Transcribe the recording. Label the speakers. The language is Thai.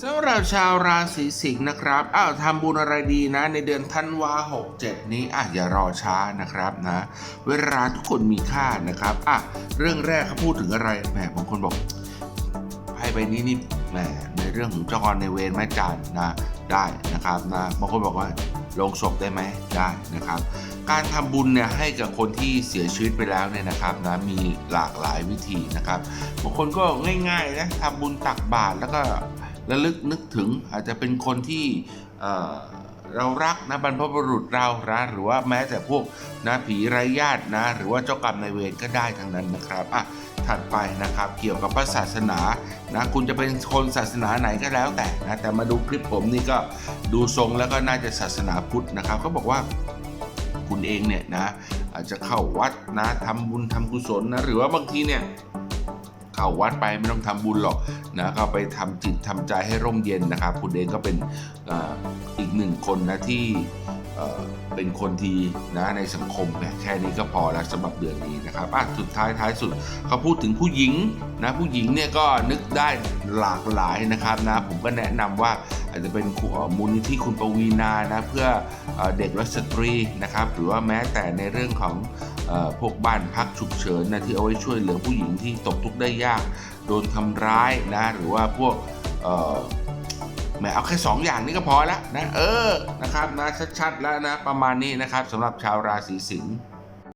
Speaker 1: สำหรับชาวราศีสิงห์นะครับอ้าวทำบุญอะไรดีนะ ในเดือนธันวา67นี้อะอย่ารอช้านะครับนะ เวลาทุกคนมีค่านะครับอะเรื่องแรกเขาพูดถึงอะไรแหมบางคนบอกไพ่ใบนี้นี่แหมในเรื่องของเจ้ากรในเวรแม่จานนะได้นะครับนะบางคนบอกว่าลงศพได้ไหมได้นะครับ การทำบุญเนี่ยให้กับคนที่เสียชีวิตไปแล้วเนี่ยนะครับนะมีหลากหลายวิธีนะครับบางคนก็ง่ายๆนะทำบุญตักบาตรแล้วก็ ระลึกนึกถึงอาจจะเป็นคนที่เเรารักนะบรรพบุรุษเรานะหรือว่าแม้แต่พวกนะผีไร้ญาตินะ หรือว่าเจ้ากรรมนายเวรก็ได้ทั้งนั้นนะครับอะถัดไปนะครับเกี่ยวกับพระศาสนานะคุณจะเป็นคนศาสนาไหนก็แล้วแต่นะแต่มาดูคลิปผมนี่ก็ดูทรงแล้วก็น่าจะศาสนาพุทธนะครับเขาบอกว่าคุณเองเนี่ยนะอาจจะเข้าวัดนะทำบุญทำกุศลนะหรือว่าบางทีเนี่ยเข้าวัดไปไม่ต้องทำบุญหรอก นะก็ไปทำจิตทำใจให้ร่มเย็นนะครับคุณเองก็เป็นอ,อีกหนึ่งคนนะที่เอ่อเป็นคนทีนะในสังคมแค่นี้ก็พอแล้วสำหรับเดือนนี้นะครับอะสุดท้ายท้ายสุดเขาพูดถึงผู้หญิงนะผู้หญิงเนี่ยก็นึกได้หลากหลายนะครับนะผมก็แนะนำว่าอาจจะเป็นมูลนิธิคุณปวีนานะเพื่อเอ่อเด็กและสตรีนะครับหรือว่าแม้แต่ในเรื่องของ พวกบ้านพักฉุกเฉินนะที่เอาไว้ช่วยเหลือผู้หญิงที่ตกทุกข์ได้ยาก โดนทำร้ายนะ หรือว่าพวกเอ่อแหมเอาแค่สองอย่างนี้ก็พอแล้วนะ เออนะครับนะชัดๆแล้วนะประมาณนี้นะครับสำหรับชาวราศีสิงห์